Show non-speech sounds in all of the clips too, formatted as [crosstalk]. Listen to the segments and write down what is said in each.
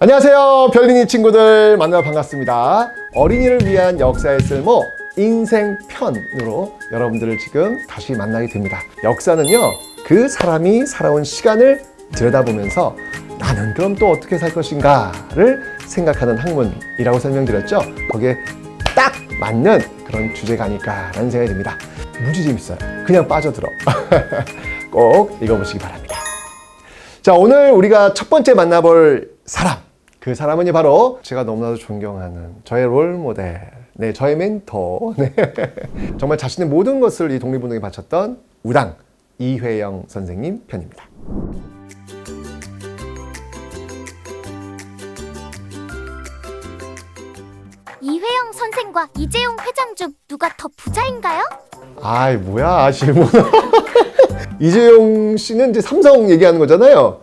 안녕하세요. 별린이 친구들 만나 반갑습니다. 어린이를 위한 역사의 쓸모 인생 편으로 여러분들을 지금 다시 만나게 됩니다. 역사는요, 그 사람이 살아온 시간을 들여다보면서 나는 그럼 또 어떻게 살 것인가를 생각하는 학문이라고 설명드렸죠. 거기에 딱 맞는 그런 주제가 아닐까라는 생각이 듭니다. 무지 재밌어요. 그냥 빠져들어. [laughs] 꼭 읽어보시기 바랍니다. 자, 오늘 우리가 첫 번째 만나볼 사람. 그 사람은 바로 제가 너무나도 존경하는 저의 롤 모델, 네, 저의 멘토, [laughs] 네. 정말 자신의 모든 것을 이 독립운동에 바쳤던 우당 이회영 선생님 편입니다. 이회영 선생과 이재용 회장 중 누가 더 부자인가요? 아이, 뭐야, 질문. [laughs] 이재용 씨는 이제 삼성 얘기하는 거잖아요.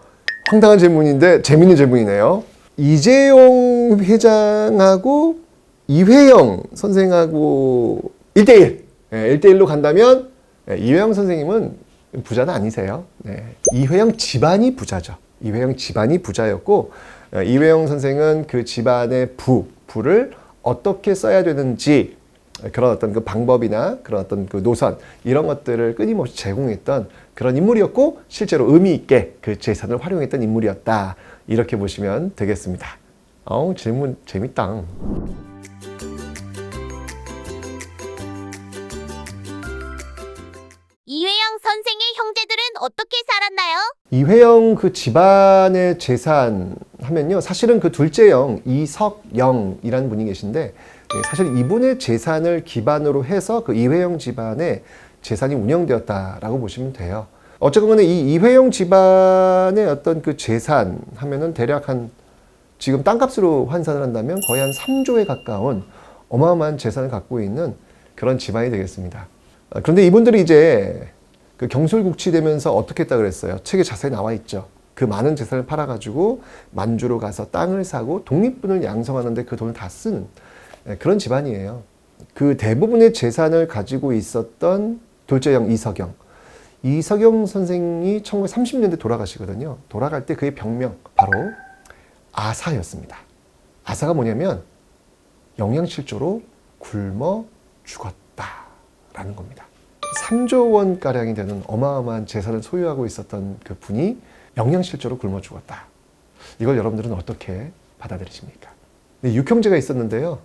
황당한 질문인데 재밌는 질문이네요. 이재용 회장하고 이회영 선생하고 1대1. 예, 1대1로 간다면 예, 이회영 선생님은 부자는 아니세요. 네. 이회영 집안이 부자죠. 이회영 집안이 부자였고 어, 이회영 선생은 그 집안의 부, 부를 어떻게 써야 되는지 그런 어떤 그 방법이나 그런 어떤 그 노선 이런 것들을 끊임없이 제공했던 그런 인물이었고 실제로 의미 있게 그 재산을 활용했던 인물이었다 이렇게 보시면 되겠습니다. 어우 질문 재밌다. 이회영 선생의 형제들은 어떻게 살았나요? 이회영 그 집안의 재산 하면요 사실은 그 둘째 영 이석영이라는 분이 계신데 예, 사실 이분의 재산을 기반으로 해서 그 이회영 집안의 재산이 운영되었다라고 보시면 돼요. 어쨌건 이 이회영 집안의 어떤 그 재산 하면은 대략 한 지금 땅값으로 환산을 한다면 거의 한 3조에 가까운 어마어마한 재산을 갖고 있는 그런 집안이 되겠습니다. 아, 그런데 이분들이 이제 그 경술국치 되면서 어떻게 했다 그랬어요? 책에 자세히 나와 있죠. 그 많은 재산을 팔아가지고 만주로 가서 땅을 사고 독립군을 양성하는데 그 돈을 다쓴 예, 그런 집안이에요. 그 대부분의 재산을 가지고 있었던 둘째형 이석영. 이석영 선생이 1930년대 돌아가시거든요. 돌아갈 때 그의 병명 바로 아사였습니다. 아사가 뭐냐면 영양실조로 굶어 죽었다라는 겁니다. 3조 원 가량이 되는 어마어마한 재산을 소유하고 있었던 그 분이 영양실조로 굶어 죽었다. 이걸 여러분들은 어떻게 받아들이십니까? 네, 육형제가 있었는데요.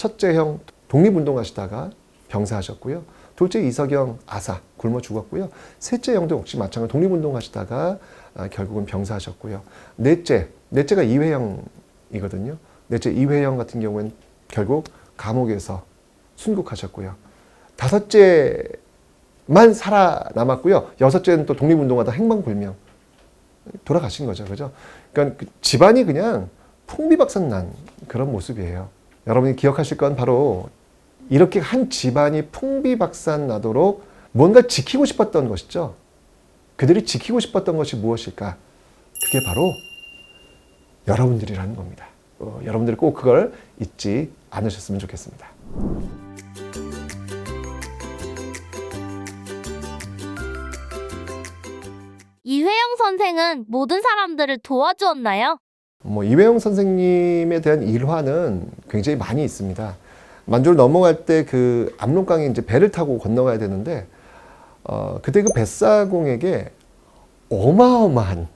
첫째 형 독립운동 하시다가 병사하셨고요. 둘째 이석영 아사 굶어 죽었고요. 셋째 형도 역시 마찬가지 독립운동 하시다가 아, 결국은 병사하셨고요. 넷째 넷째가 이회영이거든요. 넷째 이회영 같은 경우는 결국 감옥에서 순국하셨고요. 다섯째만 살아남았고요. 여섯째는 또 독립운동하다 행방불명 돌아가신 거죠. 그죠? 그러니까 그 집안이 그냥 풍비박산 난 그런 모습이에요. 여러분이 기억하실 건 바로 이렇게 한 집안이 풍비박산 나도록 뭔가 지키고 싶었던 것이죠. 그들이 지키고 싶었던 것이 무엇일까? 그게 바로 여러분들이라는 겁니다. 어, 여러분들이 꼭 그걸 잊지 않으셨으면 좋겠습니다. 이회영 선생은 모든 사람들을 도와주었나요? 뭐 이회영 선생님에 대한 일화는 굉장히 많이 있습니다. 만주를 넘어갈 때 그 압록강에 이제 배를 타고 건너가야 되는데 어, 그때 그 뱃사공에게 어마어마한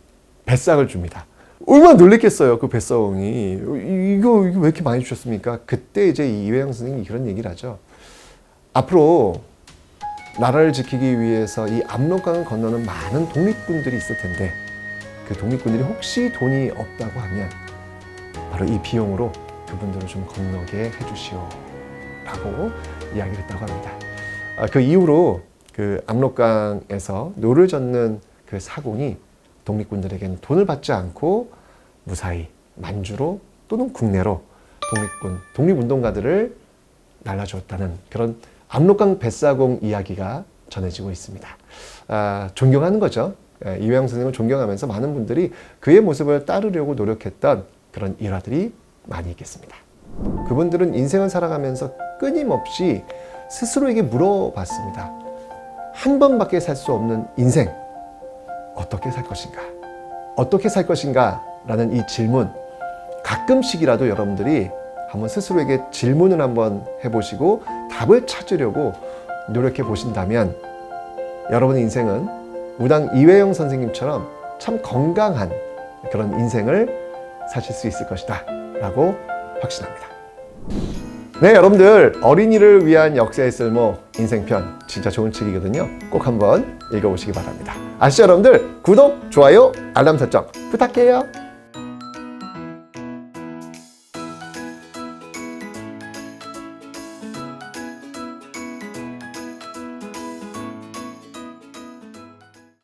뱃삭을 줍니다. 얼마나 놀랬겠어요, 그 뱃사공이. 이거, 이거 왜 이렇게 많이 주셨습니까? 그때 이제 이회영 선생님이 그런 얘기를 하죠. 앞으로 나라를 지키기 위해서 이 압록강을 건너는 많은 독립군들이 있을 텐데 그 독립군들이 혹시 돈이 없다고 하면 바로 이 비용으로 그분들을 좀 건너게 해주시오 라고 이야기를 했다고 합니다. 아, 그 이후로 그 압록강에서 노를 젓는 그 사공이 독립군들에게는 돈을 받지 않고 무사히 만주로 또는 국내로 독립군, 독립운동가들을 날라주었다는 그런 압록강 뱃사공 이야기가 전해지고 있습니다. 아, 존경하는 거죠. 예, 이회영 선생님을 존경하면서 많은 분들이 그의 모습을 따르려고 노력했던 그런 일화들이 많이 있겠습니다. 그분들은 인생을 살아가면서 끊임없이 스스로에게 물어봤습니다. 한 번밖에 살 수 없는 인생, 어떻게 살 것인가? 어떻게 살 것인가? 라는 이 질문, 가끔씩이라도 여러분들이 한번 스스로에게 질문을 한번 해보시고 답을 찾으려고 노력해 보신다면 여러분의 인생은 우당 이회영 선생님처럼 참 건강한 그런 인생을 사실 수 있을 것이다 라고 확신합니다. 네, 여러분들 어린이를 위한 역사의 쓸모 인생편 진짜 좋은 책이거든요. 꼭 한번 읽어보시기 바랍니다. 아시죠, 여러분들? 구독, 좋아요, 알람 설정 부탁해요.